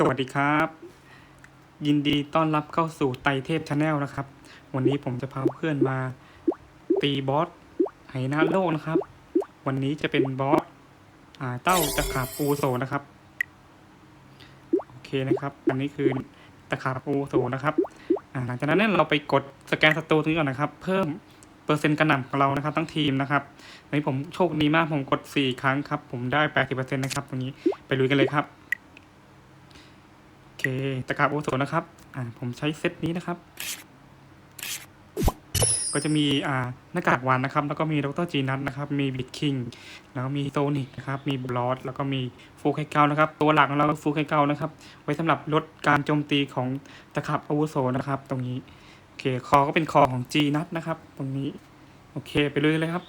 สวัสดีครับ ยินดีต้อนรับเข้าสู่ไตรเทพชาแนลนะครับ วันนี้ผมจะพาเพื่อนมาตีบอสไหน้าโลกนะครับ วันนี้จะเป็นบอสอ่าเต้าตะขาบปูโซนะครับ โอเคนะครับ อันนี้คือตะขาบปูโซนะครับอ่าหลังจากนั้นเราไปกดสแกนศัตรูตรงนี้ก่อนนะครับ เพิ่มเปอร์เซ็นต์กระหน่ำของเรานะครับ ทั้งทีมนะครับวันนี้ผมโชคดีมากผมกด 4 ครั้งครับ ผมได้ 80%นะครับตรงนี้ไปลุยกันเลยครับ ตะกราบโอโซนนะครับ อ่า ผมใช้เซตนี้นะครับ ก็จะมี อ่า หน้ากากวานนะครับ แล้วก็มีดรจีนัทนะครับ มีบิดคิง แล้วก็มีโซนิกนะครับ มีบลอสแล้วก็มีฟูไคเกานะครับ ตัวหลักของเราฟูไคเกานะครับ ไว้สำหรับลดการโจมตีของตะขับอาวุโสนะครับ ตรงนี้ โอเค คอก็เป็นคอของจีนัทนะครับ ตรงนี้ โอเค ไปเลยเลยครับ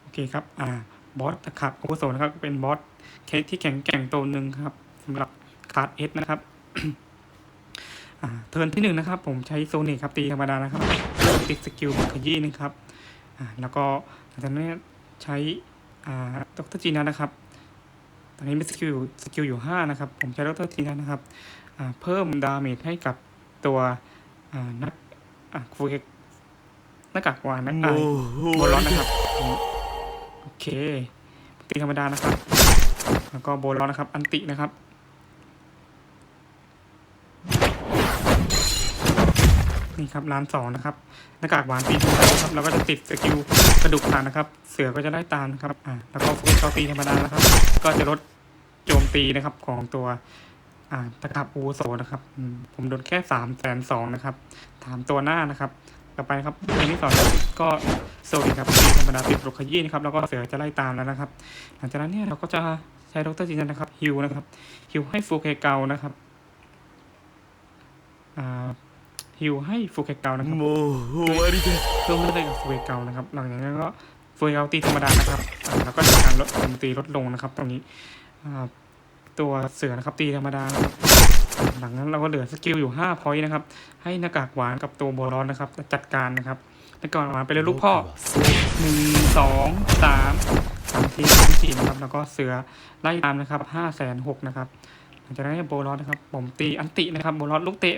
โอเคครับ อ่า บอสตะขับอาวุโสนะครับเป็นบอสเคสที่แข็งแกร่งตัวหนึ่งครับสำหรับคาร์ดเอสนะครับอ่าเทิร์นที่หนึ่งนะครับ ผมใช้โซนิกครับตีธรรมดานะครับเริ่มติดสกิลขยี้นะครับอ่าแล้วก็หลังจากนั้นใช้อ่าดรจีนัทนะครับ ตอนนี้มีสกิลสกิลอยู่ห้านะครับ ผมใช้ดรจีนัทนะครับอ่าเพิ่มดาเมจให้กับตัวอ่านักอ่าฟูเฮกหน้ากากวานนักอ่าบนร้อนนะครับ โอเคตีธรรมดานะครับ แล้วก็โบนร้อนนะครับ อันตินะครับนี่ครับร้านสองนะครับหน้ากากหวานตีธรรมดาครับแล้วก็จะติดสกิลกระดูกผ่านนะครับ เสือก็จะได้ตามนะครับอ่าแล้วก็ฟุตเขาตีธรรมดานะครับ ก็จะลดโจมตีนะครับของตัวอ่าตะขับอูโซนะครับผมโดนแค่สามแสนสองนะครับถามตัวหน้านะครับ กลับไปนะครับเอมที่สองก็โซนครับธรรมดาติดรุกขยี้นะครับแล้วก็เสือจะไล่ตามแล้วนะครับ หลังจากนั้นเนี่ยเราก็จะใช้ดรจินนะครับฮิวนะครับฮิวให้ฟูเคเกานะครับฮิวให้ฟูเคเกานะครับโอ้โหอะไรกันร่วมเล่นด้กับฟูเคเกานะครับ หลังจากนั้นก็ฟูเคเกาตีธรรมดานะครับแล้วก็ทำการลดตีลดลงนะครับ ตรงนี้ตัวเสือนะครับตีธรรมดา หลังนั้นเราก็เหลือสกิลอยู่5พอยต์นะครับ ให้หน้ากากหวานกับตัวโบรอนนะครับ จัดการนะครับหน้ากากหวานไปเลยลูกพ่อหนึ่งสองสามสามทีสามทีนะครับ แล้วก็เสือไล่ตามนะครับห้าแสนหกนะครับหลังจากนั้นโบลอสนะครับ ผมตีอันตินะครับโบลอสลูกเตะ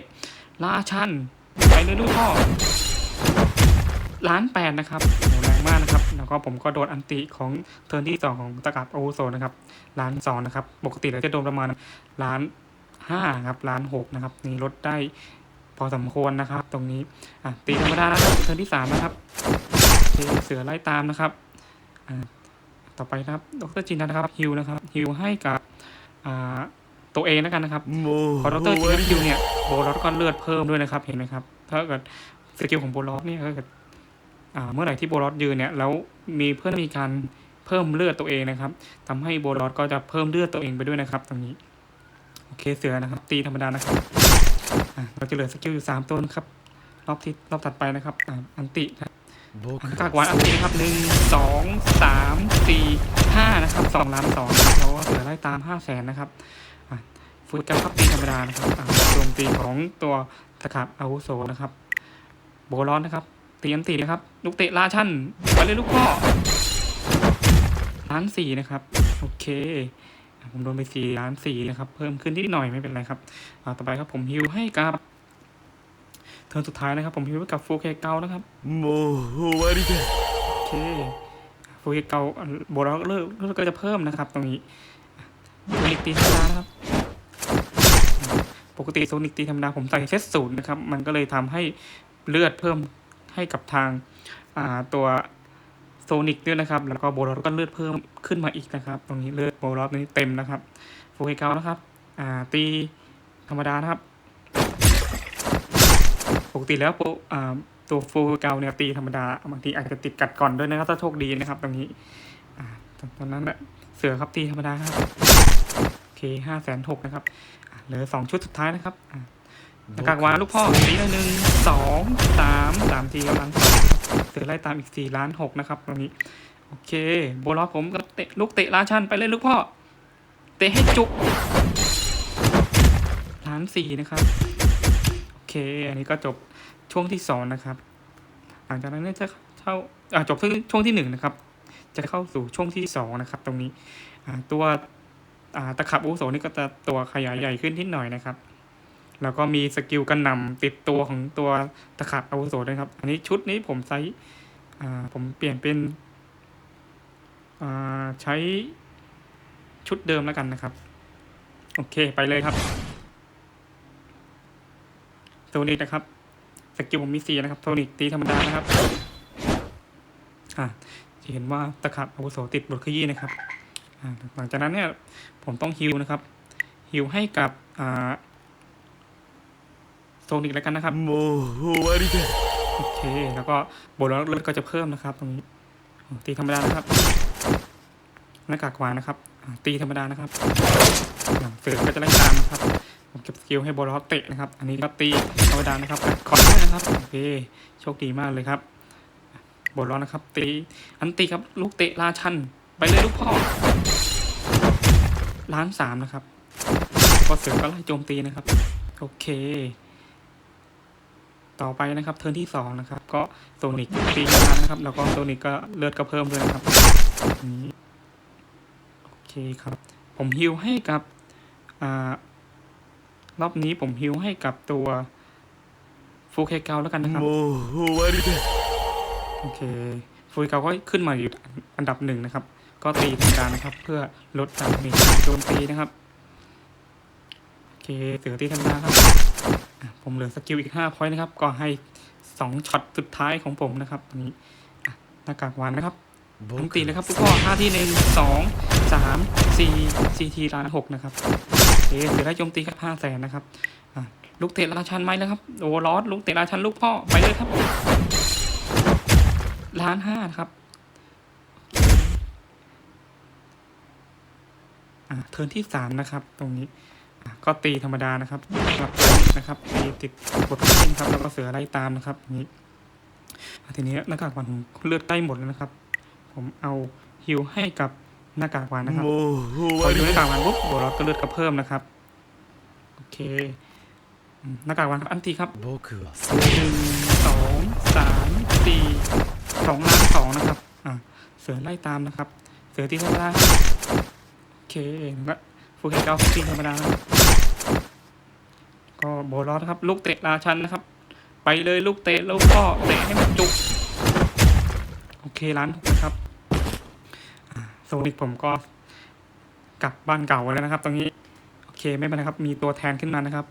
ราชันไปเลยลูกพ่อล้านแปดนะครับโหแรงมากนะครับ แล้วก็ผมก็โดนอันติของเทิร์นที่สองของตะกับโอวุโสนะครับล้านสองนะครับ ปกติเราจะโดนประมาณล้าน ห้าครับล้านหกนะครับนี่ลดได้พอสมควรนะครับ ตรงนี้อะตีธรรมดานะครับเทิร์นที่สามนะครับเสือไล่ตามนะครับต่อไปครับดรจินนะครับฮิวนะครับฮิวให้กับอ่าตัวเองแล้วกันนะครับพอดรจินฮิวเนี่ยโบล็อกก้อนเลือดเพิ่มด้วยนะครับเห็นไหมครับถ้าเกิดสกิลของโบล็อกเนี่ยถ้าเกิดอ่าเมื่อไหร่ที่โบล็อกยืนเนี่ยแล้วมีเพื่อนมีการเพิ่มเลือดตัวเองนะครับ ทำให้โบล็อกก็จะเพิ่มเลือดตัวเองไปด้วยนะครับ ตรงนี้ อเคเสือนะครับ ตีธรรมดานะครับอ่าเราจะเหลือสกิลอยู่สามตัวนะครับ รอบที่รอบถัดไปนะครับอ่าอันติครับ僕กากวานอันนี้ครับหนึ่งสองสามสี่ห้านะครับสองล้านสองแล้วก็เสือไล่ตามห้าแสนนะครับอะฟุตกับครับตีธรรมดานะครับอะโจมตีของตัวตะขับอาวุโสนะครับ โบร้อนนะครับตีอันตีนะครับ ลูกเตะราชันไปเลยลูกพ่อล้านสี่นะครับ โอเคอะ ผมโดนไปสี่ล้านสี่นะครับ เพิ่มขึ้นนิดหน่อยไม่เป็นไรครับต่อไปครับผมฮิวให้กับเทิร์นสุดท้ายนะครับ ผมฮิวกับโฟเกเกานะครับโมโหวาริกาโอเคโฟเกเกาโบราเลิกก็จะเพิ่มนะครับ ตรงนี้โซนิกตีธรรมดานะครับ ปกติโซนิกตีธรรมดาผมใส่เซตศูนย์นะครับ มันก็เลยทำให้เลือดเพิ่มให้กับทางตัว โซนิกด้วยนะครับ แล้วก็โบรอสก็เลือดเพิ่มขึ้นมาอีกนะครับ ตรงนี้เลือดโบรอสนี้เต็มนะครับโฟเกานะครับ อ่า ตีธรรมดานะครับ ปกติแล้วโปรอ่าตัวโฟเกาเนี่ยตีธรรมดา บางทีอาจจะติดกัดก่อนด้วยนะครับ ถ้าโชคดีนะครับ ตรงนี้ อ่า ตอนนั้นแหละเสือครับตีธรรมดาครับโอเคห้าแสนหกนะครับเหลือสองชุดสุดท้ายนะครับอะ หน้ากากวานลูกพ่อตีละหนึ่งสองสามสามทีกำลังเสือไล่ตามอีกสี่ล้านหกนะครับตรงนี้ โอเคโบลอผมก็เตะลูกเตะราชันไปเลยลูกพ่อ เตะให้จุกล้านสี่นะครับ โอเค อันนี้ก็จบช่วงที่สองนะครับ หลังจากนั้นจะเข้าจบช่วงที่หนึ่งนะครับ จะเข้าสู่ช่วงที่สองนะครับ ตรงนี้ตัวตะขับอุโสนี่ก็จะตัวขยายใหญ่ขึ้นนิดหน่อยนะครับ แล้วก็มีสกิลกันนำติดตัวของตัวตะขับอาวุโสด้วยครับ อันนี้ชุดนี้ผมใช้ผมเปลี่ยนเป็นใช้ชุดเดิมแล้วกันนะครับ โอเคไปเลยครับโทนิกนะครับ สกิลผมมีสี่นะครับโทนิกตีธรรมดานะครับอ่าจะเห็นว่าตะขับอาวุโสติดบทขยี้นะครับหลังจากนั้นเนี่ยผมต้องฮิวนะครับฮิวให้กับอ่า รงนี้แล้วกันนะครับโมโหอาริเดโอเค แล้วก็บทเลือดก็จะเพิ่มนะครับ ตรงนี้ ตีธรรมดานะครับหน้ากากวานนะครับ ตีธรรมดานะครับเสือก็จะไล่ตามนะครับผมเก็บสกิลให้บอลล็อเตะนะครับ อันนี้ก็ตีธรรมดานะครับขอได้นะครับโอเคโชคดีมากเลยครับบอลล็อนะครับ ตีอันตีครับลูกเตะราชันไปเลยลูกพ่อล้านสามนะครับ ก็เสือก็ไล่โจมตีนะครับ โอเค ต่อไปนะครับเทิร์นที่2นะครับก็โซนิกตีกานะครับ แล้วก็โซนิกก็เลือดก็เพิ่มด้วยนะครับโอเคครับ ผมฮิวให้กับรอบนี้ผมฮิวให้กับตัวฟูเคเกาแล้วกันนะครับโอ้โหโอเคฟูเคเกาก็ขึ้นมาอยู่อันดับหนึ่งนะครับ ก็ตีธรรมดานะครับ เพื่อลดดาเมจโจมตีนะครับโอเคเสือตีธรรมดาครับ ผมเหลือสกิลอีกห้าพอยต์นะครับ ก็ให้สองช็อตสุดท้ายของผมนะครับตรงนี้หน้ากากวานนะครับผมตีเลยครับทุกข้อห้าที่หนึ่งสองสามสี่สี่ทีล้านหกนะครับโอเคเสือได้โจมตีครับห้าแสนนะครับลูกเตะราชันไหมแล้วครับโอ้ลอสลูกเตะราชันลูกพ่อไปเลยครับล้านห้าครับอ่าเทิร์นที่สามนะครับ ตรงนี้ ก็ตีธรรมดานะครับหลับนะครับตีติดกดขึ้นครับแล้วก็เสือไล่ตามนะครับนี้ทีนี้หน้ากากหวานเลือดใกล้หมดแล้วนะครับ ผมเอาฮิวให้กับหน้ากากหวานนะครับพอดูหน้ากากหวานปุ๊บบัวรอดก็เลือดก็เพิ่มนะครับโอเคหน้ากากวานครับอันทีครับหนึ่งสองสามสี่สองล้านสองนะครับอ่าเสือไล่ตามนะครับ เสือที่ข้าล่าโอเคแล้ว ฟูเกตเก้าฟิงธรรมดาก็โบลอสครับ ลูกเตะราชันนะครับ ไปเลยลูกเตะแล้วก็เตะให้มันจุก โอเคร้านถูกนะครับโซนิกผมก็กลับบ้านเก่าแล้วนะครับ ตรงนี้ โอเคไม่เป็นไรครับ มีตัวแทนขึ้นมานะครับ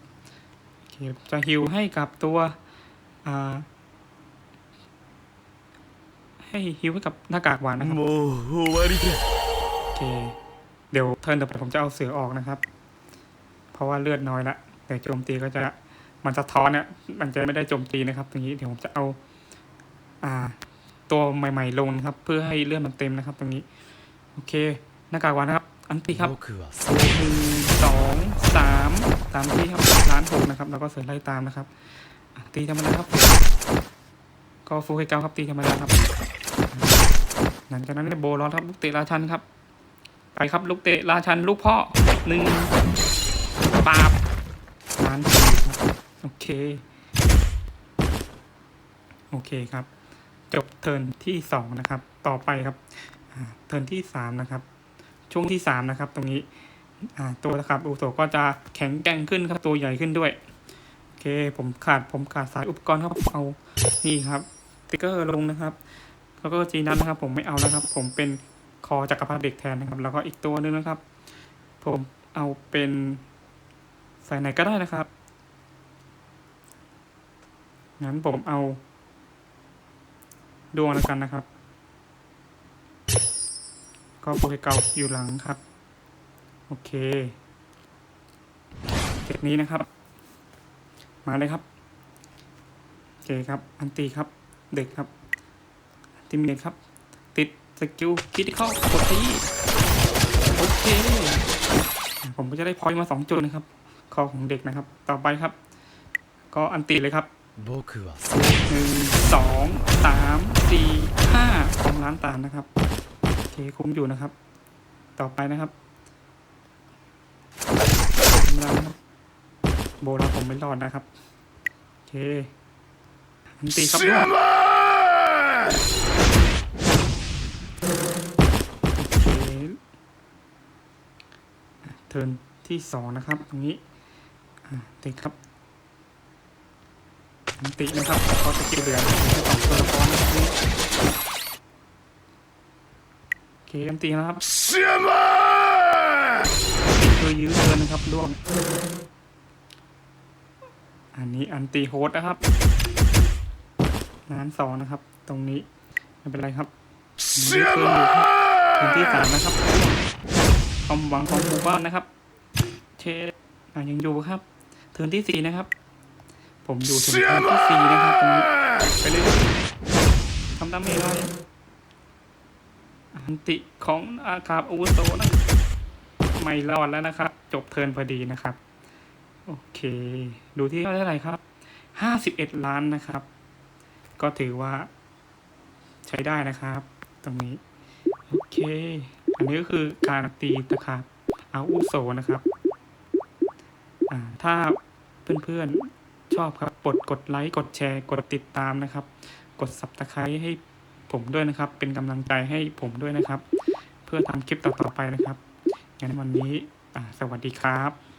โอเคจะฮิวให้กับตัวให้ฮิวให้กับหน้ากากหวานนะครับโอเค เดี๋ยวเทิร์นต่อไปผมจะเอาเสือออกนะครับ เพราะว่าเลือดน้อยละแต่โจมตีก็จะมันสะท้อนเนี่ยมันจะไม่ได้โจมตีนะครับตรงนี้เดี๋ยวผมจะเอา อ่า ตัวใหม่ ๆ ลงนะครับ เพื่อให้เลือดมันเต็มนะครับ ตรงนี้ โอเคหน้ากากหวานนะครับ อันตีครับ僕はหนึ่งสองสามตามที่ครับร้านหกนะครับ แล้วก็เสือไล่ตามนะครับอะตีธรรมดาครับ ก็ฟูให้เก้าครับตีธรรมดาครับ หลังจากนั้นเนี่ยโบลอสครับลูกเตะราชันครับ ไปครับลูกเตะราชันลูกพ่อหนึ่งปาบล้านสี่ครับโอเค โอเคครับ จบเทิร์นที่สองนะครับ ต่อไปครับเทิร์นที่สามนะครับ ช่วงที่สามนะครับ ตรงนี้ตัวนะครับอุโสก็จะแข็งแกร่งขึ้นครับตัวใหญ่ขึ้นด้วย โอเค ผมขาดผมขาดสายอุปกรณ์ครับเอานี่ครับสติ๊กเกอร์ลงนะครับ แล้วก็จีนั้นนะครับ ผมไม่เอาแล้วครับ ผมเป็น คอจักรพรรดิเด็กแทนนะครับ แล้วก็อีกตัวหนึงนะครับ ผมเอาเป็นสายไหนก็ได้นะครับ งั้นผมเอา ดวงแล้วกันนะครับ ก็โปรเกเกาอยู่หลังครับ โอเคเก็บนี้นะครับ มาเลยครับ โอเคครับ อันตีครับ เด็กครับอันติเมตครับ สกิลคิดเข้ากดที่โอเค ผมก็จะได้พอยต์มาสองจุดนะครับ คอของเด็กนะครับ ต่อไปครับ ก็อันตีเลยครับ僕はหนึ่งสองสามสี่ห้าสองล้านตามนะครับโอเคคุ้มอยู่นะครับ ต่อไปนะครับธรรมดานะครับโบราณผมไม่รอดนะครับโอเคอันตีครับ ทิร์นที่สองนะครับ ตรงนี้ติครับตินะครับเขาจสกิลเหดือนสองตัวละครนะครับโอเคอัตีนะครับเสียมาตัวยื้อเดินนะครับล่วง อันนี้อันตีโฮสนะครับนั้นสองนะครับ ตรงนี้ไม่เป็นไรครับเสียมาพื้ที่สามนะครับ ความหวังของหมู่บ้านนะครับ เชดอะยังอยู่ครับเทิร์นที่สี่นะครับ ผมอยู่ถึงเทิร์นที่สี่นะครับตรงนี้ไปเลยทำดาเมจหน่อยอันติของอาคาบอาวุโสนะไม่รอดแล้วนะครับ จบเทิร์นพอดีนะครับ โอเค ดูที่เท่าไหร่ครับห้าสิบเอ็ดล้านนะครับ ก็ถือว่า ใช้ได้นะครับ ตรงนี้ โอเค อันนี้ก็คือการตีตะขาบอาวุโสนะครับ อ่า ถ้าเพื่อนๆชอบครับกดกดไลค์กดแชร์ กดติดตามนะครับ กดสับตะไคร้ให้ผมด้วยนะครับ เป็นกำลังใจให้ผมด้วยนะครับ เพื่อทำคลิปต่อๆไปนะครับงั้นวันนี้สวัสดีครับ